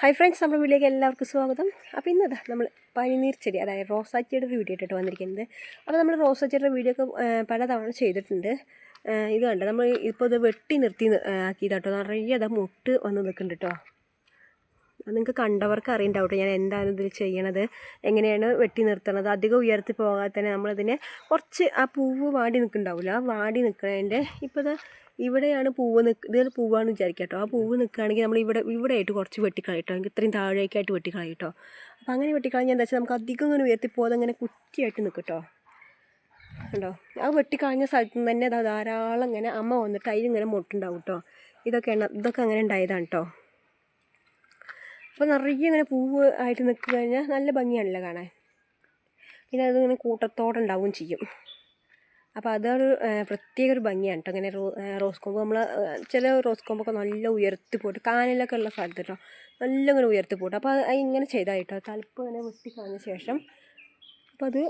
Hi friends നമ്മുടെ വീട്ടിലേക്ക് എല്ലാവർക്കും സ്വാഗതം. അപ്പോൾ ഇന്നതാ നമ്മൾ പനിനീർ ചെടി അതായത് റോസാച്ചെടിയുടെ വീഡിയോ ഇട്ടിട്ട് വന്നിരിക്കുന്നത്. അപ്പോൾ നമ്മൾ റോസാച്ചെടിയുടെ വീഡിയോ ഒക്കെ പലതവണ ചെയ്തിട്ടുണ്ട്. ഇത് കണ്ട? നമ്മൾ ഇപ്പോൾ ഇത് വെട്ടി നിർത്തി ആക്കിയതാട്ടോ നിറയെ അത് മുട്ട് വന്ന് നിൽക്കുന്നുണ്ട് കേട്ടോ നിങ്ങൾക്ക് കണ്ടവർക്ക് അറിയണ്ടാവും ഞാൻ എന്താണ് ഇതിൽ ചെയ്യണത് എങ്ങനെയാണ് വെട്ടി നിർത്തണത്. അധികം ഉയർത്തി പോകാതെ തന്നെ നമ്മളിതിനെ കുറച്ച് ആ പൂവ് വാടി നിൽക്കുന്നുണ്ടാവില്ല ആ വാടി നിൽക്കുന്നതിന്റെ ഇപ്പോൾ ഇത് ഇവിടെയാണ് പൂവ് നിൽക്ക് ഇതൊരു പൂവാണെന്ന് വിചാരിക്കാം കേട്ടോ ആ പൂവ് നിൽക്കുകയാണെങ്കിൽ നമ്മൾ ഇവിടെ ഇവിടെ ആയിട്ട് കുറച്ച് വെട്ടിക്കളയിട്ടോ. എനിക്ക് ഇത്രയും താഴേക്കായിട്ട് വെട്ടിക്കളയിട്ടോ. അപ്പോൾ അങ്ങനെ വെട്ടിക്കളഞ്ഞാൽ എന്താ വെച്ചാൽ നമുക്ക് അധികം ഇങ്ങനെ ഉയർത്തി പോകാതെ അങ്ങനെ കുറ്റിയായിട്ട് നിൽക്കും കേട്ടോ കണ്ടോ? ആ വെട്ടിക്കളഞ്ഞ സ്ഥലത്ത് നിന്ന് തന്നെ ധാരാളം ഇങ്ങനെ അമ്മ വന്നിട്ട് അതിലിങ്ങനെ മുട്ടുണ്ടാവും കേട്ടോ ഇതൊക്കെയാണ് ഇതൊക്കെ അങ്ങനെ ഉണ്ടായതാണ് കേട്ടോ അപ്പോൾ നിറയെ ഇങ്ങനെ പൂവ് ആയിട്ട് നിൽക്കുക കഴിഞ്ഞാൽ നല്ല ഭംഗിയാണല്ലോ കാണാൻ. പിന്നെ അതിങ്ങനെ കൂട്ടത്തോടെ ഉണ്ടാവുകയും ചെയ്യും. അപ്പോൾ അതൊരു പ്രത്യേക ഒരു ഭംഗിയാണ് കേട്ടോ അങ്ങനെ റോസ് കൊമ്പ്. നമ്മൾ ചില റോസ് കൊമ്പൊക്കെ നല്ല ഉയർത്തി പോട്ട് കാനലൊക്കെ ഉള്ള സ്ഥലത്ത് കേട്ടോ നല്ല ഇങ്ങനെ ഉയർത്തി പോട്ട്. അപ്പോൾ അത് ഇങ്ങനെ ചെയ്താൽ കേട്ടോ തലപ്പ് ഇങ്ങനെ വെട്ടി കളഞ്ഞ ശേഷം അപ്പോൾ അത്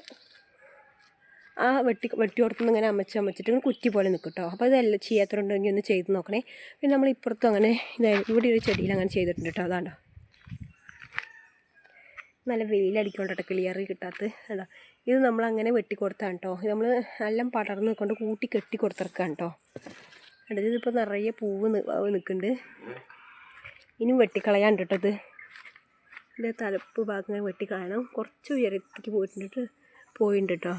ആ വെട്ടി വെട്ടി കൊടുത്തുനിന്ന് ഇങ്ങനെ അമച്ച് അമച്ചിട്ട് ഇങ്ങനെ കുറ്റി പോലെ നിൽക്കും കേട്ടോ അപ്പോൾ ഇതെല്ലാം ഇനി ഒന്ന് ചെയ്ത് നോക്കണേ. പിന്നെ നമ്മൾ ഇപ്പുറത്തും അങ്ങനെ ഇതായി ഇവിടെ ഒരു ചെടിയിൽ അങ്ങനെ ചെയ്തിട്ടുണ്ട് കേട്ടോ അതാണ്ടോ നല്ല വെയിലടിക്കൊണ്ടോ ക്ലിയർ കിട്ടാത്ത അതാ ഇത് നമ്മൾ അങ്ങനെ വെട്ടിക്കൊടുത്താണ് കേട്ടോ നമ്മൾ എല്ലാം പടർന്ന് കൊണ്ട് കൂട്ടി കെട്ടി കൊടുത്തിറക്കാണ് കേട്ടോ അടുത്ത് ഇതിപ്പോൾ നിറയെ പൂവ് നിൽക്കുന്നുണ്ട് ഇനിയും വെട്ടിക്കളയാണ്ട് കേട്ടോ ഇത്. ഇതിന്റെ തലപ്പ് ഭാഗം ഇങ്ങനെ വെട്ടിക്കളയണം കുറച്ച് ഉയരത്തേക്ക് പോയിട്ടുണ്ട് പോയിട്ടുണ്ട് കേട്ടോ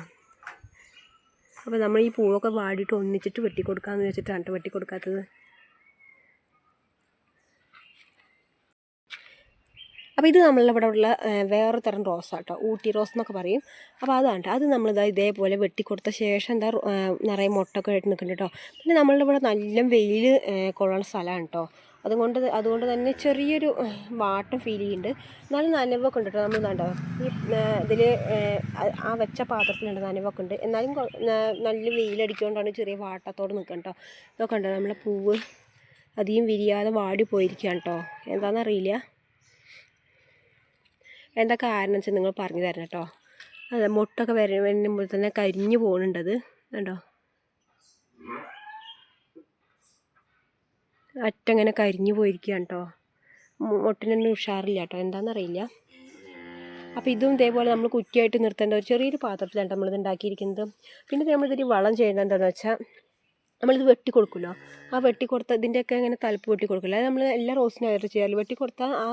അപ്പോൾ നമ്മൾ ഈ പൂവൊക്കെ വാടിയിട്ട് ഒന്നിച്ചിട്ട് വെട്ടിക്കൊടുക്കാമെന്ന് വെച്ചിട്ടാണ് കേട്ടോ വെട്ടി അപ്പോൾ ഇത് നമ്മളിവിടെ ഉള്ള വേറെ തരം റോസ് കേട്ടോ ഊട്ടി റോസ് എന്നൊക്കെ പറയും. അപ്പോൾ അതാണ് അത് നമ്മളിതാ ഇതേപോലെ വെട്ടിക്കൊടുത്ത ശേഷം എന്താ നിറയെ മുട്ടൊക്കെ ആയിട്ട് നിൽക്കുന്നുണ്ട്. കേട്ടോ പിന്നെ നമ്മളുടെ ഇവിടെ നല്ല വെയിൽ കൊള്ളുന്ന സ്ഥലമാണ് കേട്ടോ അതുകൊണ്ട് അതുകൊണ്ട് തന്നെ ചെറിയൊരു വാട്ടം ഫീൽ ചെയ്യുന്നുണ്ട്. എന്നാലും നനവൊക്കെ ഉണ്ട് കേട്ടോ നമ്മൾ കണ്ടോ ഈ ഇതിൽ ആ വെച്ച പാത്രത്തിലുണ്ട് നനവൊക്കെ ഉണ്ട്. എന്നാലും നല്ല വെയിലടിക്കൊണ്ടാണ് ചെറിയ വാട്ടത്തോടെ നിൽക്കുക കേട്ടോ ഇതൊക്കെ ഉണ്ടോ നമ്മളെ പൂവ് അധികം വിരിയാതെ വാടി പോയിരിക്കുകയാണ് കേട്ടോ എന്താണെന്നറിയില്ല എന്താ കാരണം വെച്ചാൽ നിങ്ങൾ പറഞ്ഞു തരണം കേട്ടോ അതെ മുട്ടൊക്കെ വര വരുമ്പോൾ തന്നെ കരിഞ്ഞു പോകുന്നുണ്ടത് കണ്ടോ? അറ്റങ്ങനെ കരിഞ്ഞു പോയിരിക്കുകയാണ് കേട്ടോ മുട്ടിനൊന്നും ഉഷാറില്ല കേട്ടോ എന്താണെന്നറിയില്ല അപ്പോൾ ഇതും ഇതേപോലെ നമ്മൾ കുറ്റിയായിട്ട് നിർത്തേണ്ട ഒരു ചെറിയൊരു പാത്രത്തിലാണ് നമ്മളിത് ഉണ്ടാക്കിയിരിക്കുന്നത്. പിന്നെ നമ്മളിതിൽ വളം ചെയ്യേണ്ടത് എന്താണെന്ന് വെച്ചാൽ നമ്മളിത് വെട്ടി കൊടുക്കുമല്ലോ ആ വെട്ടി കൊടുത്ത ഇതിന്റെയൊക്കെ ഇങ്ങനെ തലപ്പ് വെട്ടി കൊടുക്കില്ല അത് നമ്മൾ എല്ലാ റോസിനും ആയിട്ട് ചെയ്യാറില്ല വെട്ടി കൊടുത്താൽ ആ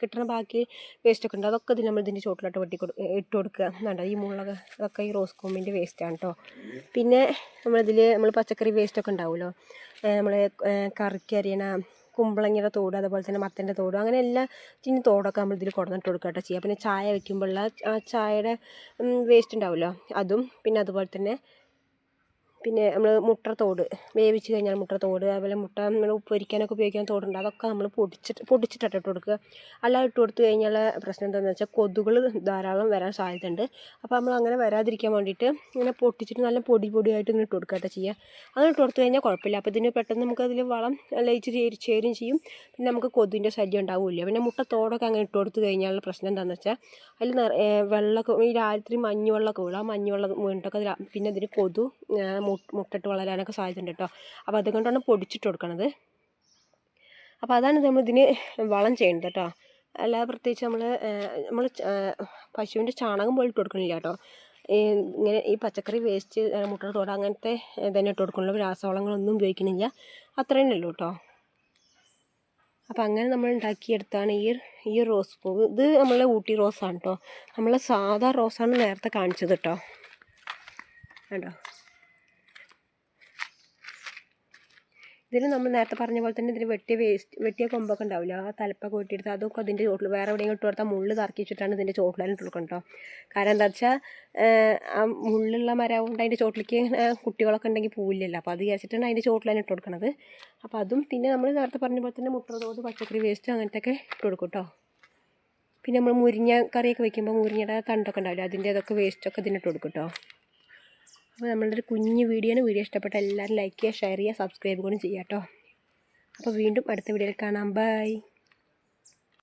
കിട്ടുന്ന ബാക്കി വേസ്റ്റ് ഒക്കെ ഉണ്ട്? അതൊക്കെ ഇതിൽ നമ്മൾ ഇതിന്റെ ചോട്ടിലോട്ട് വെട്ടി കൊടു ഇട്ട് കൊടുക്കുക. എന്നുണ്ടോ ഈ മുളക് അതൊക്കെ ഈ റോസ് കൊമ്പിന്റെ വേസ്റ്റാണ് കേട്ടോ പിന്നെ നമ്മളിതിൽ നമ്മൾ പച്ചക്കറി വേസ്റ്റൊക്കെ ഉണ്ടാവുമല്ലോ. നമ്മൾ കറിക്ക് അരിയണ കുമ്പളങ്ങയുടെ തോട് അതുപോലെ തന്നെ മത്തന്റെ തോട് അങ്ങനെ എല്ലാ ചിന്ന തോടൊക്കെ നമ്മൾ ഇതിൽ കൊടുന്നിട്ട് കൊടുക്കുക കേട്ടോ ചെയ്യുക. പിന്നെ ചായ വെക്കുമ്പോഴുള്ള ആ ചായയുടെ വേസ്റ്റ് ഉണ്ടാവുമല്ലോ. അതും പിന്നെ അതുപോലെ തന്നെ പിന്നെ നമ്മൾ മുട്ട തോട് വേവിച്ച് കഴിഞ്ഞാൽ മുട്ട തോട് അതുപോലെ മുട്ട നമ്മൾ പൊരിക്കാനൊക്കെ ഉപയോഗിക്കുന്ന തോടുണ്ട്. അതൊക്കെ നമ്മൾ പൊടിച്ചിട്ട് പൊടിച്ചിട്ടിട്ട് ഇട്ട് കൊടുക്കുക. അല്ലാതെ ഇട്ട് കൊടുത്തു കഴിഞ്ഞാൽ പ്രശ്നം എന്താണെന്ന് വെച്ചാൽ കൊതുകൾ ധാരാളം വരാൻ സാധ്യതയുണ്ട്. അപ്പോൾ നമ്മൾ അങ്ങനെ വരാതിരിക്കാൻ വേണ്ടിയിട്ട് ഇങ്ങനെ പൊട്ടിച്ചിട്ട് നല്ല പൊടി പൊടിയായിട്ട് ഇങ്ങനെ ഇട്ട് കൊടുക്കുക ചെയ്യുക അങ്ങനെ ഇട്ട് കൊടുത്തു കഴിഞ്ഞാൽ കുഴപ്പമില്ല. അപ്പോൾ ഇതിന് പെട്ടെന്ന് നമുക്ക് അതിൽ വളം ലയിച്ച് ചേരി ചേരും ചെയ്യും. പിന്നെ നമുക്ക് കൊതുവിന്റെ ശല്യം ഉണ്ടാവില്ല. പിന്നെ മുട്ട തോടൊക്കെ അങ്ങനെ ഇട്ട് കൊടുത്തു കഴിഞ്ഞാൽ പ്രശ്നം എന്താണെന്ന് വെച്ചാൽ അതിൽ വെള്ളമൊക്കെ ഈ രാത്രി മഞ്ഞുവെള്ളമൊക്കെ വീഴും. ആ മഞ്ഞുവെള്ളം വീണിട്ടൊക്കെ പിന്നെ അതിന് കൊതു മുട്ടിട്ട് വളരാനൊക്കെ സാധ്യതയുണ്ട് കേട്ടോ. അപ്പോൾ അതുകൊണ്ടാണ് പൊടിച്ചിട്ട് കൊടുക്കണത്. അപ്പോൾ അതാണ് നമ്മൾ ഇതിന് വളം ചെയ്യേണ്ടത് കേട്ടോ. അല്ലാതെ പ്രത്യേകിച്ച് നമ്മൾ നമ്മൾ പശുവിന്റെ ചാണകം പോലും ഇട്ട് കൊടുക്കണില്ല കേട്ടോ. ഇങ്ങനെ ഈ പച്ചക്കറി വേസ്റ്റ് മുട്ട തോട അങ്ങനത്തെ തന്നെ ഇട്ട് കൊടുക്കണുള്ളൂ. രാസവളങ്ങളൊന്നും ഉപയോഗിക്കണില്ല. അത്രയും ഉള്ളൂ കേട്ടോ. അപ്പോൾ അങ്ങനെ നമ്മൾ ഉണ്ടാക്കിയെടുത്താണ് ഈ ഈ റോസ് പൂവ് ഇത് നമ്മളെ ഊട്ടി റോസാണ് കേട്ടോ. നമ്മളെ സാധാ റോസാണ് നേരത്തെ കാണിച്ചത് കേട്ടോ. കണ്ടോ? ഇതിൽ നമ്മൾ നേരത്തെ പറഞ്ഞ പോലെ തന്നെ ഇതിൽ വെട്ടിയ വേസ്റ്റ് വെട്ടിയ കൊമ്പൊക്കെ ഉണ്ടാവില്ല? ആ തലപ്പൊക്കെ വെട്ടിയെടുത്ത് അതൊക്കെ അതിന്റെ ചോട്ടിൽ വേറെ എവിടെയെങ്കിലും ഇട്ട് കൊടുത്താൽ മുള്ള് തറക്കി വെച്ചിട്ടാണ് ഇതിന്റെ ചോട്ടിലാണ് ഇട്ട് കൊടുക്കണം കേട്ടോ കാരണം എന്താ വെച്ചാൽ ആ മുള്ളുള്ള മരം കൊണ്ട് അതിന്റെ ചോട്ടിലേക്ക് കുട്ടികളൊക്കെ ഉണ്ടെങ്കിൽ പോവില്ലല്ലോ. അപ്പോൾ അത് വിചാരിച്ചിട്ടാണ് അതിന്റെ ചോട്ടിലാണ് ഇട്ട് കൊടുക്കണത്. അപ്പോൾ അതും പിന്നെ നമ്മൾ നേരത്തെ പറഞ്ഞ പോലെ തന്നെ മുട്ട തോത് പച്ചക്കറി വേസ്റ്റ് അങ്ങനത്തെ ഒക്കെ ഇട്ട് കൊടുക്കും കേട്ടോ പിന്നെ നമ്മൾ മുരിങ്ങ കറിയൊക്കെ വെക്കുമ്പോൾ മുരിങ്ങയുടെ തണ്ടൊക്കെ ഉണ്ടാവില്ല? അതിന്റെ അതൊക്കെ വേസ്റ്റൊക്കെ ഇതിനിട്ട് കൊടുക്കും കേട്ടോ അപ്പോൾ നമ്മളുടെ ഒരു കുഞ്ഞു വീഡിയോ ആണ്. വീഡിയോ ഇഷ്ടപ്പെട്ട എല്ലാവരും ലൈക്ക് ചെയ്യുക ഷെയർ ചെയ്യുക സബ്സ്ക്രൈബ് കൂടി ചെയ്യാം കേട്ടോ. അപ്പോൾ വീണ്ടും അടുത്ത വീഡിയോയിൽ കാണാം. ബൈ